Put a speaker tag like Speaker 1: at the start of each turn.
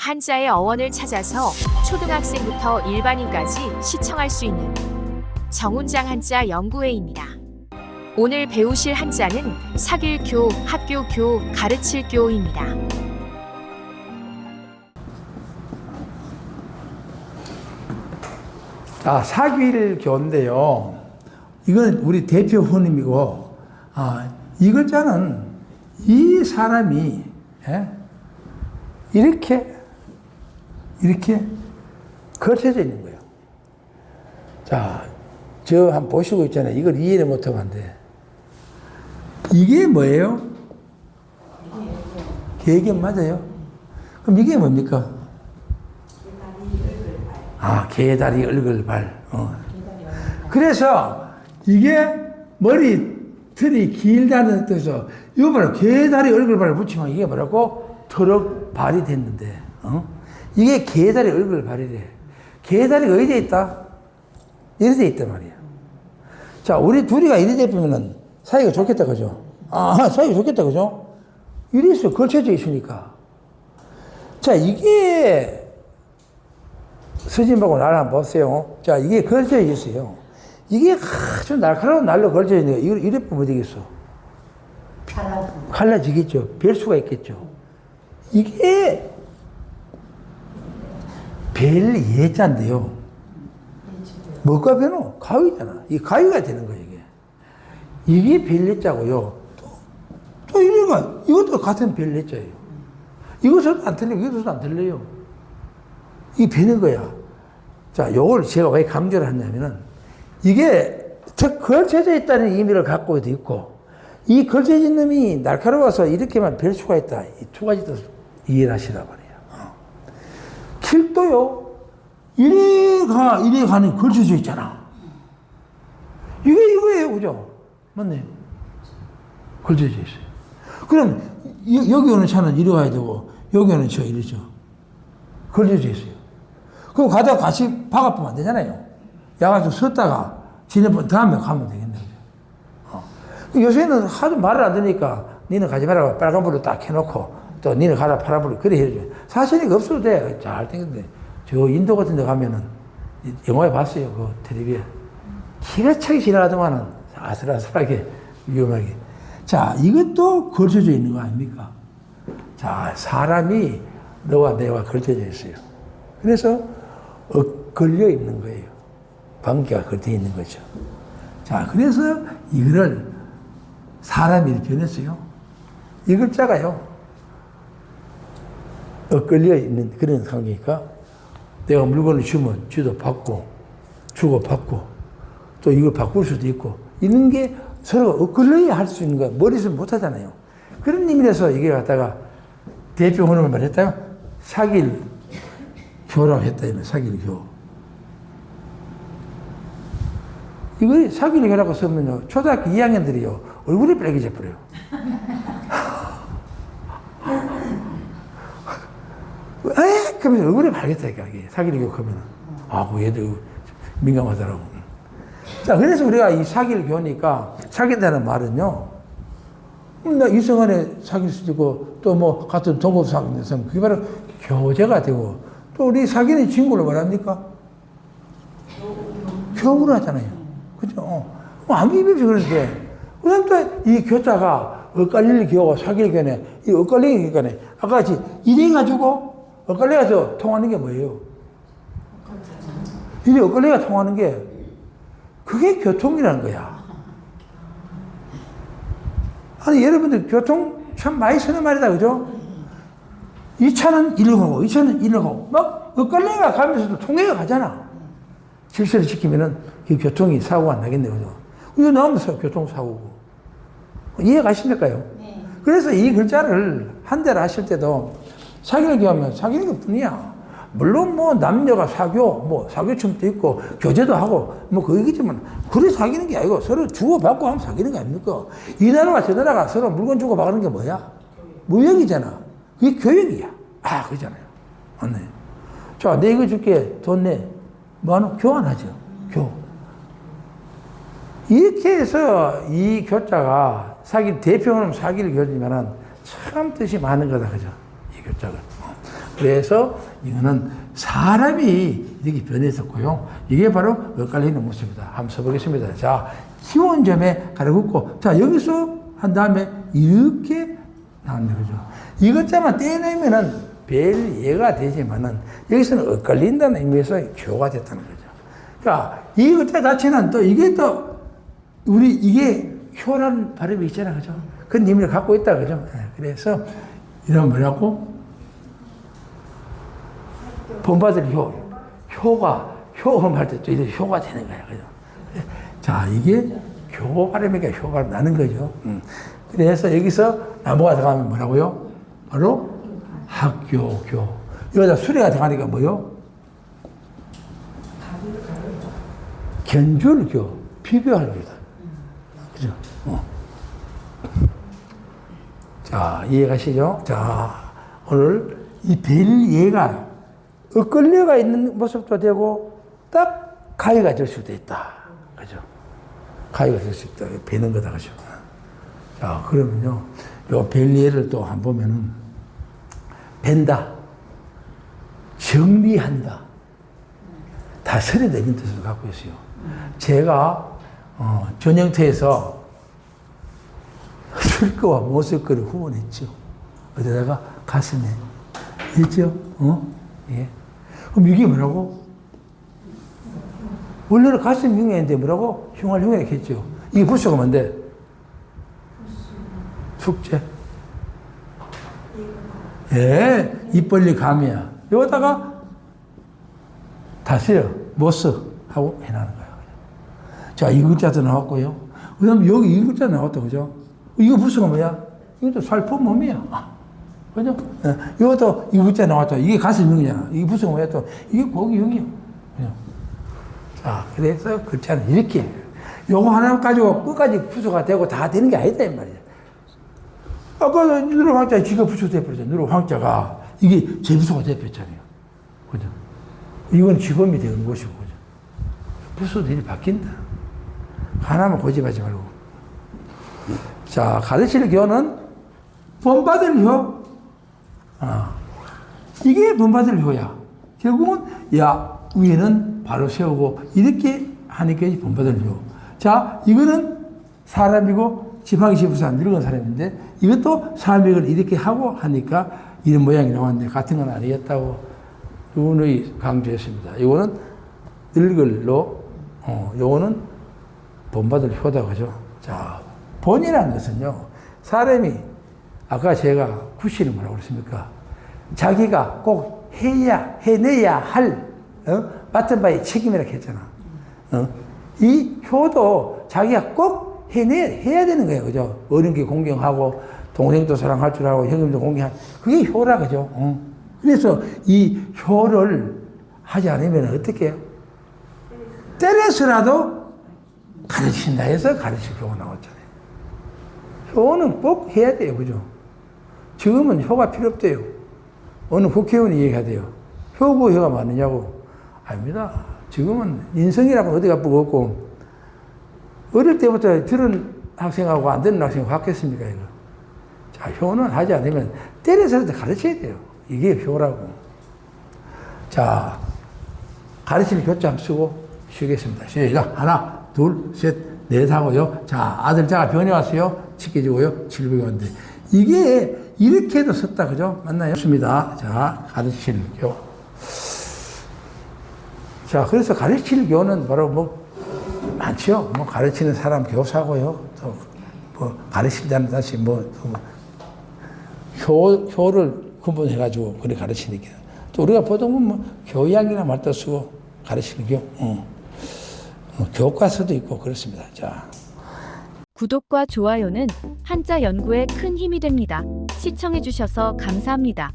Speaker 1: 한자의 어원을 찾아서 초등학생부터 일반인까지 시청할 수 있는 정운장 한자 연구회입니다. 오늘 배우실 한자는 사길교, 학교교, 가르칠교입니다.
Speaker 2: 자, 사길교인데요. 이건 우리 대표 후님이고, 아, 이 글자는 이 사람이, 예? 이렇게, 이렇게 걸쳐져 있는 거예요. 자, 저 한번 보시고 있잖아요. 이걸 이해를 못하면 안 돼. 이게 뭐예요? 개견 맞아요? 그럼 이게 뭡니까? 아, 개다리 얼굴 발. 어. 그래서 이게 머리 털이 길다는 뜻에서 이거 봐라 개다리 얼굴 발을 붙이면 이게 뭐라고 터럭 발이 됐는데 어? 이게 개다리 얼굴 발이래. 개다리가 어디에 있다? 이래 돼 있단 말이야. 자, 우리 둘이가 이래 되면은 사이가 좋겠다 그죠? 아, 사이가 좋겠다 그죠? 이래 있어 걸쳐져 있으니까. 자, 이게 서진 보고 날 한번 보세요. 자, 이게 걸쳐 있어요. 이게 아주 날카로운 날로 걸쳐 있는 거. 이걸 이래 보면 되겠어. 갈라지겠죠. 별 수가 있겠죠. 이게 별 예자인데요. 뭐가 변호? 가위잖아. 이 가위가 되는 거예요, 이게. 이게 별 예자고요. 또, 또 이래가, 이것도 같은 별 예자예요. 이것은 안 틀려, 이것도 안 틀려요. 이 배는 거야. 자, 요걸 제가 왜 강조를 하냐면은 이게 저 걸쳐져 있다는 의미를 갖고도 있고 이 걸쳐진 놈이 날카로워서 이렇게만 별 수가 있다. 이 두 가지 도 이해를 하시라 말이에요. 어. 길도요. 이래가, 이래 가는 걸쳐져 있잖아. 이게 이거예요. 그죠? 맞네. 걸쳐져 있어요. 그럼 여- 여기 오는 차는 이리 가야 되고 여기 오는 차 이리죠. 걸려져 있어요. 그럼 가다가 같이 박아보면 안 되잖아요. 야가지고 섰다가 지내번 다음에 가면 되겠네. 어. 요새는 하도 말을 안 듣니까 니는 가지 말라고 빨간불을 딱 켜놓고 또 니는 가라 파란불을 그래 해줘. 사실이 없어도 돼. 잘 되겠네. 저 인도 같은 데 가면은 이- 영화에 봤어요. 그 텔레비에. 기가 차게 지나가더만은 아슬아슬하게 위험하게. 자, 이것도 걸쳐져 있는 거 아닙니까? 자, 사람이 너와 내와 걸쳐져 있어요. 그래서 엇걸려 있는 거예요. 관계가 걸쳐 있는 거죠. 자, 그래서 이거를 사람이 변했어요. 이 글자가요. 엇걸려 있는 그런 관계니까 내가 물건을 주면 주도 받고 주고 받고 또 이걸 바꿀 수도 있고 있는 게 서로 엇걸려야 할 수 있는 거야. 머리에서 못 하잖아요. 그런 의미에서 이게 갖다가 대표 혼을 말했다가 사길 교라고 했다 이면 사길 교. 이거 사길 교라고 쓰면요 초등학교 2학년들이요 얼굴이 빨개져 버려요. 에? 그러면 얼굴이 밝겠다니까 이게 사길 교 하면은 아그 얘들 민감하더라고. 자 그래서 우리가 이 사길 교니까 사귄다는 말은요. 음, 나 이성간에 사귈 수도 있고 또 뭐 같은 동급 사귀는 사람 그게 바로 교제가 되고 또 우리 사귀는 친구를 뭐랍니까? 교우를 하잖아요. 그죠? 어. 뭐 아무 의미 없이 그러는데 그 다음 또 이 교자가 엇갈릴 교가 사귈 교네 이 엇갈리는 교네 아까 같이 이래 가지고 엇갈려서 통하는 게 뭐예요? 이래 엇갈려가 통하는 게 그게 교통이라는 거야. 아니, 여러분들 교통 참 많이 쓰는 말이다, 그죠? 이 차는 이리로 가고, 이 차는 이리로 가고, 막 엇갈려가 가면서도 통해가 가잖아. 질서를 지키면은 이 교통이 사고가 안 나겠네, 그죠? 이거 나오면서 교통사고고. 이해 가십니까요? 그래서 이 글자를 한 대를 하실 때도 사귀는 교하면 사귀는 것 뿐이야. 물론 뭐 남녀가 사교, 뭐 사교춤도 있고 교제도 하고 뭐 그거겠지만 그래 사귀는 게 아니고 서로 주고받고 하면 사귀는 게 아닙니까? 이 나라와 저 나라가 서로 물건 주고받는 게 뭐야? 무역이잖아. 그게 교역이야. 아, 그러잖아요. 맞네. 자, 내 이거 줄게. 돈 내. 뭐하노? 교환하죠. 교. 이렇게 해서 이 교자가 사기, 대표는 사기를 교지만은 참 뜻이 많은 거다. 그죠? 어. 그래서 이거는 사람이 이렇게 변했었고요. 이게 바로 엇갈리는 모습이다. 한번 써보겠습니다. 자, 기본점에 가려붙고, 자, 여기서 한 다음에 이렇게 나오는 거죠. 이것자만 떼내면은 별 예가 되지만은 여기서는 엇갈린다는 의미에서 교가 됐다는 거죠. 자, 이 글자 자체는 또 이게 또 우리 이게 효라는 발음이 있잖아, 그죠? 그런 의미를 갖고 있다, 그죠? 예, 그래서 이런 뭐라고? 본받을 효, 효가, 효험할 때또 이런 효가 되는 거야, 그죠? 예, 자, 이게 교 발음이니까 효 발음 나는 거죠. 음. 그래서 여기서 나무가 들어가면 뭐라고요? 바로 학교, 교. 여기다 수레가 들어가니까 뭐요? 견줄 교, 비교하는 거다. 그죠? 어. 자, 이해가시죠? 자, 오늘 이 벨 예가 엇걸려가 있는 모습도 되고, 딱 가위가 될 수도 있다. 그죠? 가위가 될 수 있다. 베는 거다. 그죠? 자, 그러면요. 요 벨 예를 또 한 보면은, 벤다. 정리한다. 다스려내는 뜻을 갖고 있어요. 제가 어, 전형태에서 쓸 거와 못쓸 거를 후원했죠. 어디다가 가슴에 했죠. 어? 예. 그럼 이게 뭐라고? 원래는 가슴 흉내인데 뭐라고? 흉할 흉내 했죠. 이게 부수가 뭔데? 숙제. 예, 입 벌리 감이야. 여기다가 다시요. 못 써. 하고 해나는 거예요. 자, 이 글자도 나왔고요. 그 다음에 여기 이 글자 나왔다, 그죠? 이거 부수가 뭐야? 이것도 살포 몸이야. 아, 그죠? 예, 이것도 이 글자 나왔다. 이게 가슴 형이잖아. 이게 부수가 뭐야? 또 이게 고기 형이야. 그죠? 자, 그래서 글자는 이렇게. 요거 하나 가지고 끝까지 부수가 되고 다 되는 게 아니다, 이 말이야. 아까 누르 황자 지가 부수가 돼버렸잖아. 누르 황자가. 이게 제부수가 돼버렸잖아요. 그죠? 이건 직업이 되는 것이고, 그죠? 부수들이 바뀐다. 하나만 고집하지 말고. 자, 가르칠 교는 본받을 효. 아, 이게 본받을 효야. 결국은, 야, 위에는 바로 세우고, 이렇게 하니까 이 본받을 효. 자, 이거는 사람이고, 지팡이 시부사 늙은 사람인데, 이것도 사람을 이렇게 하고 하니까 이런 모양이 나왔는데, 같은 건 아니었다고 누누이 강조했습니다. 이거는 늙을로, 어, 요거는 본받을 효다, 그죠? 자, 본이라는 것은요, 사람이, 아까 제가 구실을 뭐라고 그랬습니까? 자기가 꼭 해야, 해내야 할, 어? 맡은 바의 책임이라고 했잖아. 어? 이 효도 자기가 꼭 해내, 해야 되는 거예요, 그죠? 어른께 공경하고, 동생도 사랑할 줄 알고, 형님도 공경하고, 그게 효라, 그죠? 어? 그래서 이 효를 하지 않으면 어떻게 해요? 때려서라도 가르친다 해서 가르칠 교가 나왔잖아요. 효는 꼭 해야 돼요. 그죠? 지금은 효가 필요 없대요. 어느 국회의원이 얘기해야 돼요. 효고 효가 맞느냐고. 아닙니다. 지금은 인성이라고 어디가 없고, 어릴 때부터 들은 학생하고 안 듣는 학생이 바뀌었습니까, 이거? 자, 효는 하지 않으면 때려서라도 가르쳐야 돼요. 이게 효라고. 자, 가르치는 교자 쓰고 쉬겠습니다. 시작. 하나, 둘, 셋, 넷 하고요. 자, 아들 자가 변해 왔어요. 지켜주고요. 700이 왔는데. 이게 이렇게 도 썼다. 그죠? 맞나요? 좋습니다. 자, 가르칠 교. 자, 그래서 가르칠 교는 바로 뭐, 많죠. 뭐, 가르치는 사람 교사고요. 또, 뭐, 가르친다는 다시 뭐, 또 효, 효를 구분해가지고 그래 가르치니까. 또 우리가 보통은 뭐, 교양이나 말도 쓰고 가르치는 교. 어. 어, 교과서도 있고 그렇습니다. 자.
Speaker 3: 구독과 좋아요는 한자 연구에 큰 힘이 됩니다. 시청해주셔서 감사합니다.